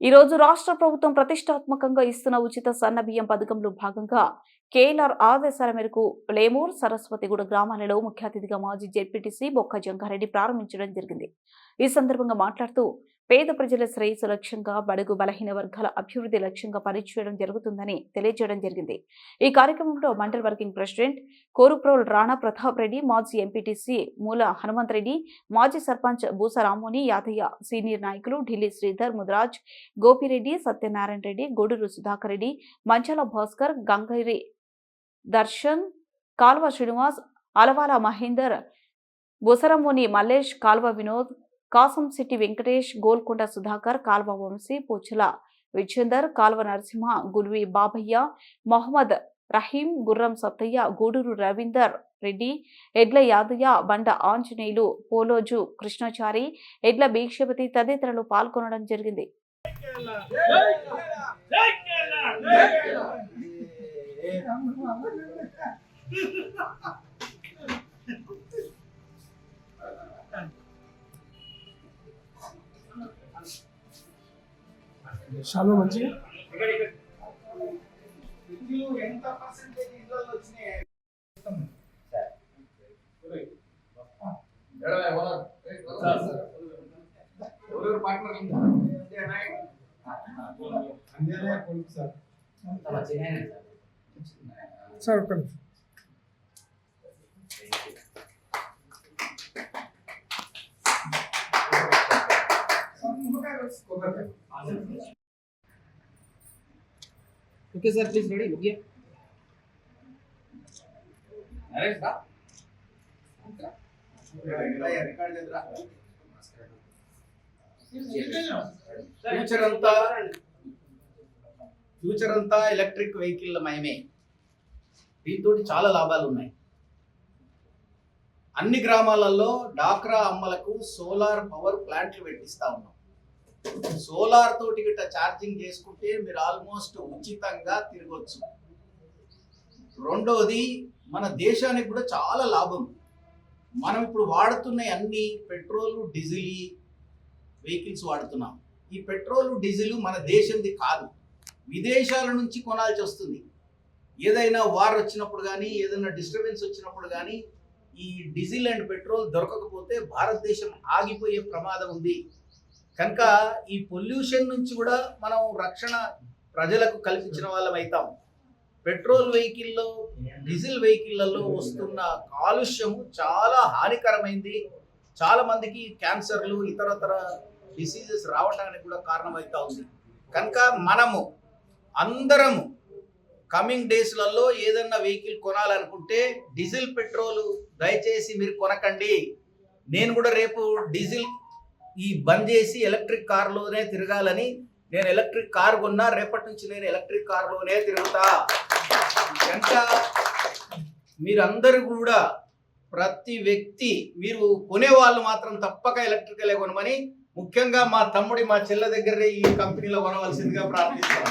ఈ రోజు రాష్ట్ర ప్రభుత్వం ప్రతిష్టాత్మకంగా ఇస్తున్న ఉచిత సన్న బియ్యం పథకంలో భాగంగా కేఎల్ఆర్ ఆదేశాల మేరకు లేమూర్ సరస్వతిగూడ గ్రామాలలో ముఖ్య అతిథిగా మాజీ జెడ్పీటీసీ బొక్క జంగారెడ్డి ప్రారంభించడం జరిగింది. ఈ సందర్భంగా మాట్లాడుతూ పేద ప్రజల శ్రేయస్సు లక్ష్యంగా బడుగు బలహీన వర్గాల అభివృద్ధి లక్ష్యంగా పనిచేయడం జరుగుతుందని తెలియజేయడం జరిగింది. ఈ కార్యక్రమంలో మండల్ వర్కింగ్ ప్రెసిడెంట్ కోరుప్రోల్ రాణా ప్రతాప్ రెడ్డి మాజీ ఎంపీటీసీ మూల హనుమంత్ రెడ్డి మాజీ సర్పంచ్ బూస రామోని యాదయ్య సీనియర్ నాయకులు ఢిల్లీ శ్రీధర్ ముద్రాజ్ గోపిరెడ్డి సత్యనారాయణ రెడ్డి గూడూరు సుధాకర్ రెడ్డి మంచాల భాస్కర్ గంగైరి దర్శన్ కాల్వ శ్రీనివాస్ అలవాల మహేందర్ బుసరమోని మల్లేష్ కాల్వ వినోద్ కాసం సిట్టి వెంకటేష్ గోల్కొండ సుధాకర్ కాల్వ వంశీ పూచల విజేందర్ కాల్వ నరసింహ గుల్వి బాబయ్య మొహమ్మద్ రహీం గుర్రం సత్తయ్య గూడూరు రవీందర్ రెడ్డి ఎడ్ల యాదయ్య బండ ఆంజనేయులు పోలోజు కృష్ణచారి ఎడ్ల భీక్షపతి తదితరులు పాల్గొనడం జరిగింది. అందేనే కొలుపు సార్ సార్ ఒక్క నిమిషం Okay sir please ready okay future అంతా ఫ్యూచర్ అంతా ఎలక్ట్రిక్ వెహికల్ మయమే దీంతో చాలా లాభాలు ఉన్నాయి. అన్ని గ్రామాలలో డాక్రా అమ్మలకు సోలార్ పవర్ ప్లాంట్లు పెట్టిస్తా ఉన్నాం. సోలార్ తోటి గిట్ట ఛార్జింగ్ చేసుకుంటే మీరు ఆల్మోస్ట్ ఉచితంగా తిరగచ్చు. రెండవది మన దేశానికి కూడా చాలా లాభం. మనం ఇప్పుడు వాడుతున్న అన్ని పెట్రోల్ డీజిల్ వెహికల్స్ వాడుతున్నాం. ఈ పెట్రోల్ డీజిల్ మన దేశంది కాదు. విదేశాల నుంచి కొనాల్సి వస్తుంది. ఏదైనా వార్ వచ్చినప్పుడు కానీ ఏదైనా డిస్టర్బెన్స్ వచ్చినప్పుడు కానీ ఈ డీజిల్ అండ్ పెట్రోల్ దొరకకపోతే భారతదేశం ఆగిపోయే ప్రమాదం ఉంది. కనుక ఈ పొల్యూషన్ నుంచి కూడా మనం రక్షణ ప్రజలకు కల్పించిన వాళ్ళం అవుతాం పెట్రోల్ వెహికల్లో డీజిల్ వెహికల్లలో వస్తున్న కాలుష్యము చాలా హానికరమైంది. చాలా మందికి క్యాన్సర్లు ఇతరతర డిసీజెస్ రావడానికి కూడా కారణమవుతా ఉంది. కనుక మనము అందరము కమింగ్ డేస్లలో ఏదన్నా వెహికల్ కొనాలనుకుంటే డీజిల్ పెట్రోల్ దయచేసి మీరు కొనకండి. నేను కూడా రేపు డీజిల్ ఈ బంద్ చేసి ఎలక్ట్రిక్ కార్లోనే తిరగాలని నేను ఎలక్ట్రిక్ కార్ కొన్నా రేపటి నుంచి నేను ఎలక్ట్రిక్ కార్లోనే తిరుగుతా. ఎంత మీరందరూ కూడా ప్రతి వ్యక్తి మీరు కొనే వాళ్ళు మాత్రం తప్పక ఎలక్ట్రికల్ కొనమని ముఖ్యంగా మా తమ్ముడి మా చెల్ల దగ్గర ఈ కంపెనీలో కొనవలసిందిగా ప్రార్థిస్తాం